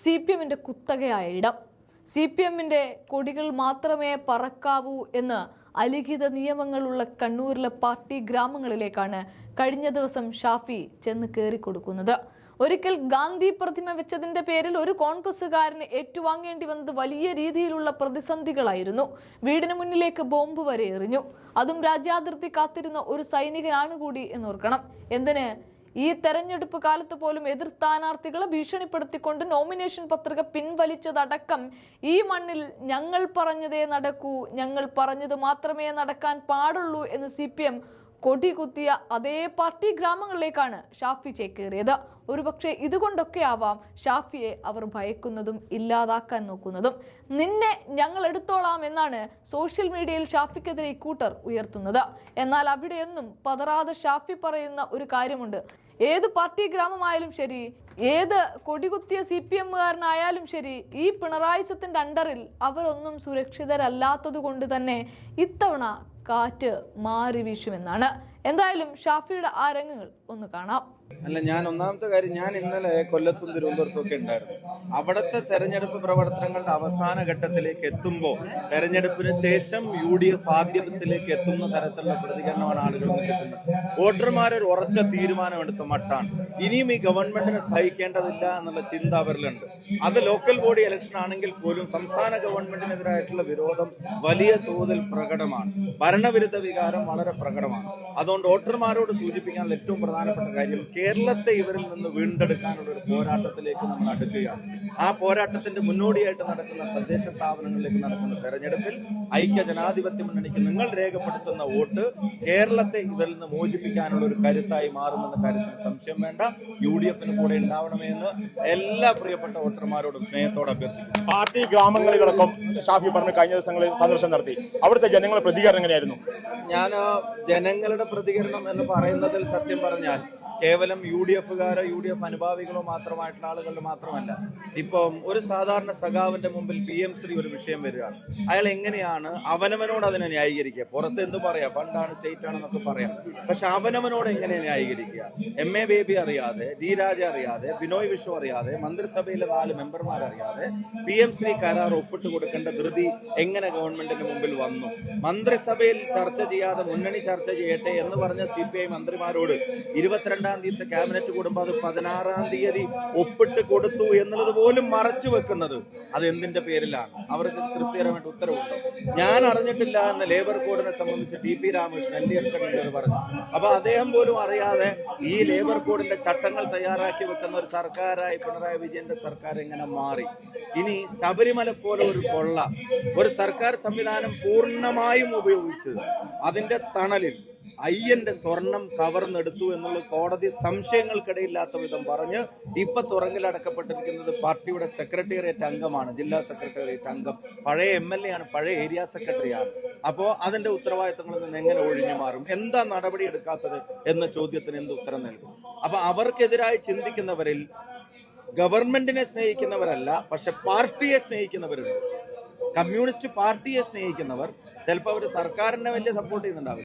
C P എമ്മിന്റെ കുത്തകയായ ഇടം. C P എമ്മിന്റെ കൊടികൾ മാത്രമേ പറക്കാവൂ എന്ന് അലിഖിത നിയമങ്ങളുള്ള കണ്ണൂരിലെ പാർട്ടി ഗ്രാമങ്ങളിലേക്കാണ് കഴിഞ്ഞ ദിവസം ഷാഫി ചെന്ന് കയറിക്കൊടുക്കുന്നത് ഒരിക്കൽ ഗാന്ധി പ്രതിമ വെച്ചതിന്റെ പേരിൽ ഒരു കോൺഗ്രസുകാരന് ഏറ്റുവാങ്ങേണ്ടി വന്നത് വലിയ രീതിയിലുള്ള പ്രതിസന്ധികളായിരുന്നു. വീടിന് മുന്നിലേക്ക് ബോംബ് വരെ എറിഞ്ഞു. അതും രാജ്യാതിർത്തി കാത്തിരുന്ന ഒരു സൈനികനാണ് കൂടി എന്നോർക്കണം. എന്തിന് ഈ തെരഞ്ഞെടുപ്പ് കാലത്ത് പോലും എതിർ സ്ഥാനാർത്ഥികളെ ഭീഷണിപ്പെടുത്തിക്കൊണ്ട് നോമിനേഷൻ പത്രിക പിൻവലിച്ചതടക്കം ഈ മണ്ണിൽ ഞങ്ങൾ പറഞ്ഞതേ നടക്കൂ ഞങ്ങൾ പറഞ്ഞത് മാത്രമേ നടക്കാൻ പാടുള്ളൂ എന്ന് സി പി എം കൊടികുത്തിയ അതേ പാർട്ടി ഗ്രാമങ്ങളിലേക്കാണ് ഷാഫി ചേക്കേറിയത്. ഒരുപക്ഷെ ഇതുകൊണ്ടൊക്കെ ആവാം ഷാഫിയെ അവർ ഭയക്കുന്നതും ഇല്ലാതാക്കാൻ നോക്കുന്നതും. നിന്നെ ഞങ്ങൾ എടുത്തോളാം എന്നാണ് സോഷ്യൽ മീഡിയയിൽ ഷാഫിക്കെതിരെ ഇക്കൂട്ടർ ഉയർത്തുന്നത്. എന്നാൽ അവിടെയൊന്നും പതറാതെ ഷാഫി പറയുന്ന ഒരു കാര്യമുണ്ട്. ഏത് പാർട്ടി ഗ്രാമമായാലും ശരി ഏത് കൊടികുത്തിയ സി പി എമ്മുകാരനായാലും ശരി ഈ പിണറായിസത്തിന്റെ അണ്ടറിൽ അവരൊന്നും സുരക്ഷിതരല്ലാത്തത് കൊണ്ട് തന്നെ ഇത്തവണ കാറ്റ് മാറി വീശുമെന്നാണ്. എന്തായാലും ഷാഫിയുടെ ആ രംഗങ്ങൾ ഒന്ന് കാണാം. അല്ല ഞാൻ ഒന്നാമത്തെ കാര്യം ഞാൻ ഇന്നലെ കൊല്ലത്തും തിരുവനന്തപുരത്തും ഒക്കെ ഉണ്ടായിരുന്നു. അവിടുത്തെ തെരഞ്ഞെടുപ്പ് പ്രവർത്തനങ്ങളുടെ അവസാന ഘട്ടത്തിലേക്ക് എത്തുമ്പോൾ തെരഞ്ഞെടുപ്പിന് ശേഷം യു ഡി എഫ് ആദ്യത്തിലേക്ക് എത്തുന്ന തരത്തിലുള്ള പ്രതികരണമാണ് ആളുകൾ കിട്ടുന്നത് വോട്ടർമാരൊരു ഉറച്ച തീരുമാനമെടുത്ത മട്ടാണ്. ഇനിയും ഈ ഗവൺമെന്റിനെ സഹിക്കേണ്ടതില്ല എന്നുള്ള ചിന്ത അവരിലുണ്ട്. അത് ലോക്കൽ ബോഡി ഇലക്ഷൻ ആണെങ്കിൽ പോലും സംസ്ഥാന ഗവൺമെന്റിനെതിരായിട്ടുള്ള വിരോധം വലിയ തോതിൽ പ്രകടമാണ്. ഭരണവിരുദ്ധ വികാരം വളരെ പ്രകടമാണ്. അതുകൊണ്ട് വോട്ടർമാരോട് സൂചിപ്പിക്കാനുള്ള ഏറ്റവും പ്രധാനപ്പെട്ട കാര്യം കേരളത്തെ ഇവരിൽ നിന്ന് വീണ്ടെടുക്കാനുള്ള ഒരു പോരാട്ടത്തിലേക്ക് നമ്മൾ അടുക്കുകയാണ്. ആ പോരാട്ടത്തിന്റെ മുന്നോടിയായിട്ട് നടക്കുന്ന തദ്ദേശ സ്ഥാപനങ്ങളിലേക്ക് നടക്കുന്ന തെരഞ്ഞെടുപ്പിൽ ഐക്യ ജനാധിപത്യ മുന്നണിക്ക് നിങ്ങൾ രേഖപ്പെടുത്തുന്ന വോട്ട് കേരളത്തെ ഇവരിൽ നിന്ന് മോചിപ്പിക്കാനുള്ള ഒരു കരുത്തായി മാറുമെന്ന കാര്യത്തിന് സംശയം വേണ്ട. യു ഡി എഫിന് കൂടെ ഉണ്ടാവണമെന്ന് എല്ലാ പ്രിയപ്പെട്ട വോട്ടർമാരോടും സ്നേഹത്തോടെ അഭ്യർത്ഥിക്കുന്നു. പാർട്ടി ഗ്രാമങ്ങളിലടക്കം ഷാഫി പറഞ്ഞു കഴിഞ്ഞ ദിവസങ്ങളിൽ സന്ദർശനം നടത്തി. അവിടുത്തെ ജനങ്ങളുടെ പ്രതികരണം എങ്ങനെയായിരുന്നു? ഞാൻ ജനങ്ങളുടെ പ്രതികരണം എന്ന് പറയുന്നതിൽ സത്യം പറഞ്ഞാൽ കേവലം യു ഡി എഫുകാരോ യു ഡി എഫ് അനുഭാവികളോ മാത്രമായിട്ടുള്ള ആളുകളുടെ മാത്രമല്ല. ഇപ്പം ഒരു സാധാരണ സഖാവിന്റെ മുമ്പിൽ പി എം ശ്രീ ഒരു വിഷയം വരികയാണ്. അയാൾ എങ്ങനെയാണ് അവനവനോട് അതിനെ ന്യായീകരിക്കുക? പുറത്ത് എന്ത് പറയാം? ഫണ്ടാണ് സ്റ്റേറ്റ് ആണെന്നൊക്കെ പറയാം. പക്ഷെ അവനവനോട് എങ്ങനെ ന്യായീകരിക്കുക? എം എ ബേബി അറിയാതെ ഡി രാജ അറിയാതെ ബിനോയ് വിശ്വ അറിയാതെ മന്ത്രിസഭയിലെ നാല് മെമ്പർമാർ അറിയാതെ പി എം ശ്രീ കരാർ ഒപ്പിട്ട് കൊടുക്കേണ്ട ധൃതി എങ്ങനെ ഗവൺമെന്റിന് മുമ്പിൽ വന്നു? മന്ത്രിസഭയിൽ ചർച്ച ചെയ്യാതെ മുന്നണി ചർച്ച ചെയ്യട്ടെ എന്ന് പറഞ്ഞ സി പി ഐ മന്ത്രിമാരോട് ഇരുപത്തിരണ്ടാം തീയതി ക്യാബിനറ്റ് കൂടുമ്പോൾ അത് പതിനാറാം തീയതി ഒപ്പിട്ട് കൊടുത്തു എന്നുള്ളത് പോലും മറച്ചു വെക്കുന്നത് അത് എന്തിന്റെ പേരിലാണ്? അവർക്ക് തൃപ്തികരമായിട്ട് ഉത്തരവുണ്ടോ? ഞാൻ അറിഞ്ഞിട്ടില്ല എന്ന് ലേബർ കോഡിനെ സംബന്ധിച്ച് T P Ramakrishnan L D F പറഞ്ഞു. അപ്പൊ അദ്ദേഹം പോലും അറിയാതെ ഈ ലേബർ കോഡിന്റെ ചട്ടങ്ങൾ തയ്യാറാക്കി വെക്കുന്ന ഒരു സർക്കാരായി പിണറായി വിജയന്റെ സർക്കാർ എങ്ങനെ മാറി? ഇനി ശബരിമല പോലെ ഒരു കൊള്ള ഒരു സർക്കാർ സംവിധാനം പൂർണമായും ഉപയോഗിച്ച് അതിന്റെ തണലിൽ അയ്യന്റെ സ്വർണം കവർന്നെടുത്തു എന്നുള്ള കോടതി സംശയങ്ങൾക്കിടയില്ലാത്ത വിധം പറഞ്ഞ് ഇപ്പൊ തുറങ്കിലടക്കപ്പെട്ടിരിക്കുന്നത് പാർട്ടിയുടെ സെക്രട്ടേറിയറ്റ് അംഗമാണ് ജില്ലാ സെക്രട്ടേറിയറ്റ് അംഗം. പഴയ എം എൽ എ ആണ് പഴയ ഏരിയ സെക്രട്ടറിയാണ് അപ്പോൾ അതിന്റെ ഉത്തരവാദിത്തങ്ങളിൽ നിന്ന് എങ്ങനെ ഒഴിഞ്ഞു മാറും? എന്താ നടപടി എടുക്കാത്തത് എന്ന ചോദ്യത്തിന് എന്ത് ഉത്തരം നൽകും? അപ്പൊ അവർക്കെതിരായി ചിന്തിക്കുന്നവരിൽ ഗവൺമെന്റിനെ സ്നേഹിക്കുന്നവരല്ല പക്ഷെ പാർട്ടിയെ സ്നേഹിക്കുന്നവരുണ്ട്. കമ്മ്യൂണിസ്റ്റ് പാർട്ടിയെ സ്നേഹിക്കുന്നവർ ചിലപ്പോൾ അവർ സർക്കാരിനെ വലിയ സപ്പോർട്ട് ചെയ്യുന്നുണ്ടാവില്ല.